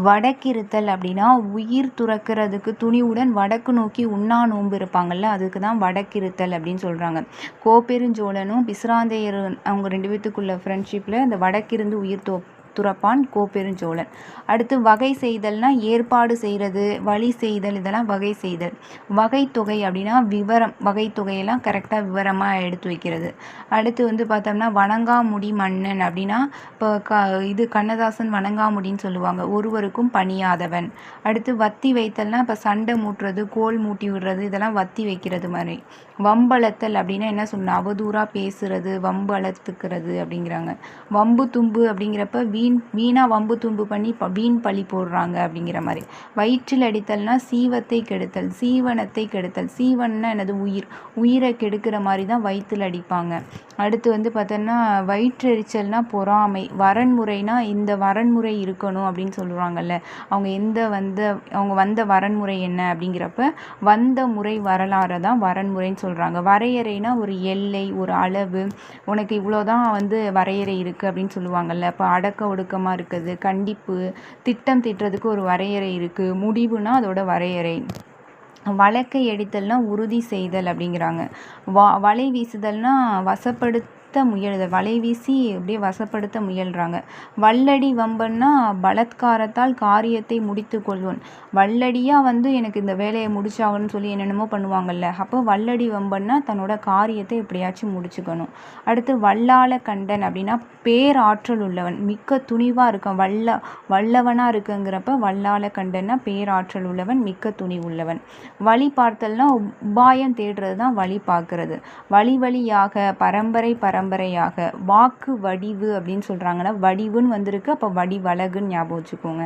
வடக்கிருத்தல் அப்படின்னா உயிர் துறக்கிறதுக்கு துணிவுடன் வடக்கு நோக்கி உண்ணா நோன்பு இருப்பாங்கள்ல அதுக்கு தான் வடக்கிருத்தல் அப்படின்னு சொல்கிறாங்க கோப்பெருஞ்சோழனும் பிசிராந்தையர் அவங்க ரெண்டு பேத்துக்குள்ள ஃப்ரெண்ட்ஷிப்பில் இந்த வடக்கிருந்து உயிர் தோ துறப்பான் கோப்பெருஞ்சோழன். அடுத்து வகை செய்தல்னா ஏற்பாடு செய்கிறது வழி செய்தல் இதெல்லாம் வகை செய்தல். வகை தொகை அப்படின்னா விவரம். வகை தொகையெல்லாம் கரெக்டாக விவரமாக எடுத்து வைக்கிறது. அடுத்து வந்து பார்த்தோம்னா வணங்காமுடி மன்னன் அப்படின்னா இப்போ க இது கண்ணதாசன் வணங்காமுடின்னு சொல்லுவாங்க. ஒருவருக்கும் பணியாதவன். அடுத்து வத்தி வைத்தல்னா இப்போ சண்டை மூட்டுறது கோல் மூட்டி விடுறது இதெல்லாம் வத்தி வைக்கிறது மாதிரி. வம்பளத்தல் அப்படின்னா என்ன சொல்லணும் அவதூறாக பேசுறது வம்பு அளத்துக்கிறது அப்படிங்கிறாங்க. வம்பு தும்பு அப்படிங்கிறப்ப வீண் வீணாக வம்பு தும்பு பண்ணி ப வீண் பழி போடுறாங்க அப்படிங்கிற மாதிரி. வயிற்றில் அடித்தல்னா சீவத்தை கெடுத்தல் சீவனத்தை கெடுத்தல். சீவன்னா என்னது? உயிர். உயிரை கெடுக்கிற மாதிரி தான் வயிற்றில் அடிப்பாங்க. அடுத்து வந்து பார்த்தோன்னா வயிற்றெரிச்சல்னா பொறாமை. வரன்முறைனா இந்த வரன்முறை இருக்கணும் அப்படின்னு சொல்லுவாங்கல்ல. அவங்க எந்த வந்த அவங்க வந்த வரன்முறை என்ன அப்படிங்கிறப்ப வந்த முறை வரலாறை தான் வரன்முறைன்னு சொல்கிறாங்க வரையறைனா ஒரு எல்லை ஒரு அளவு. உனக்கு இவ்வளோதான் வந்து வரையறை இருக்குது அப்படின்னு சொல்லுவாங்கல்ல. இப்போ அடக்க ஒடுக்கமாக இருக்குது. கண்டிப்பு திட்டம் திட்டுறதுக்கு ஒரு வரையறை இருக்குது முடிவுனா அதோட வரையறை. வழக்கை எடுத்தல்னா உறுதி செய்தல் அப்படிங்கிறாங்க. வா வலை வீசுதல்னா வசப்படுத்த முயலுது. வலை வீசி அப்படியே வசப்படுத்த முயல்கிறாங்க வல்லடி வம்பன்னா பலத்காரத்தால் காரியத்தை முடித்து கொள்வோன். வல்லடியாக வந்து எனக்கு இந்த வேலையை முடிச்சாகணும்னு சொல்லி என்னென்னமோ பண்ணுவாங்கல்ல. அப்போ வல்லடி வம்பன்னா தன்னோட காரியத்தை எப்படியாச்சும் முடிச்சுக்கணும். அடுத்து வல்லாள கண்டன் அப்படின்னா பேராற்றல் உள்ளவன். மிக்க துணிவாக இருக்கான் வல்ல வல்லவனாக இருக்குங்கிறப்ப வல்லாள கண்டன்னா பேராற்றல் உள்ளவன் மிக்க துணி உள்ளவன். வழி பார்த்தல்னா உபாயம் தேடுறது தான் வழி பார்க்கறது. வழி வழியாக பரம்பரை பரம்பரையாக. வாக்கு வடிவு அப்படின்னு சொல்கிறாங்கன்னா வடிவுன்னு வந்திருக்கு. அப்போ வடிவழகுன்னு ஞாபகம் வச்சுக்கோங்க.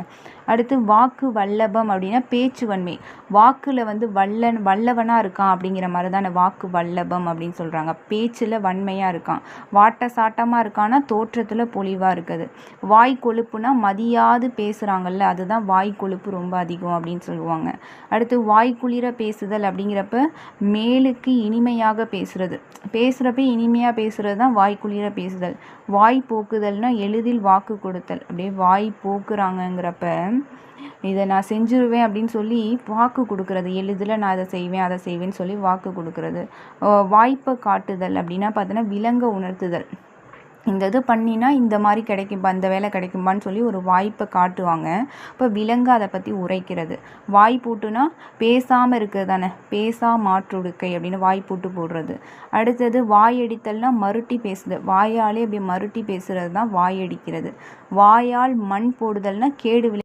அடுத்து வாக்கு வல்லபம் அப்படின்னா பேச்சு வன்மை. வாக்கில் வந்து வல்லன் வல்லவனாக இருக்கான் அப்படிங்கிற மாதிரி தானே வாக்கு வல்லபம் அப்படின்னு சொல்கிறாங்க பேச்சில் வன்மையாக இருக்கான். வாட்ட சாட்டமாக இருக்கான்னா தோற்றத்தில் பொலிவாக இருக்குது. வாய் கொழுப்புனா மதியாது பேசுகிறாங்கல்ல அதுதான் வாய் கொழுப்பு ரொம்ப அதிகம் அப்படின்னு சொல்லுவாங்க. அடுத்து வாய் குளிர பேசுதல் அப்படிங்கிறப்ப மேலுக்கு இனிமையாக பேசுகிறது பேசுகிறப்ப இனிமையாக பேசுகிறது தான் வாய் குளிர பேசுதல். வாய் போக்குதல்னா எளிதில் வாக்கு கொடுத்தல். அப்படியே வாய் போக்குறாங்கங்கிறப்ப இதை நான் செஞ்சுருவேன் அப்படின்னு சொல்லி வாக்கு கொடுக்குறது. எளிதில் நான் அதை செய்வேன் அதை செய்வேன்னு சொல்லி வாக்கு கொடுக்குறது. வாய்ப்பை காட்டுதல் அப்படின்னா பார்த்தோன்னா விலங்க உணர்த்துதல். இந்த இது பண்ணினா இந்த மாதிரி கிடைக்கும்பா இந்த வேலை கிடைக்கும்பான்னு சொல்லி ஒரு வாய்ப்பை காட்டுவாங்க. இப்போ விலங்கு அதை பற்றி உரைக்கிறது. வாய் பூட்டுனா பேசாமல் இருக்கிறது தானே பேசா மாற்றுடுக்கை அப்படின்னு வாய் பூட்டு போடுறது. அடுத்தது வாயடித்தல்னா மருட்டி பேசுது. வாயாலே அப்படி மருட்டி பேசுறது தான் வாயடிக்கிறது வாயால் மண் போடுதல்னா கேடு விளை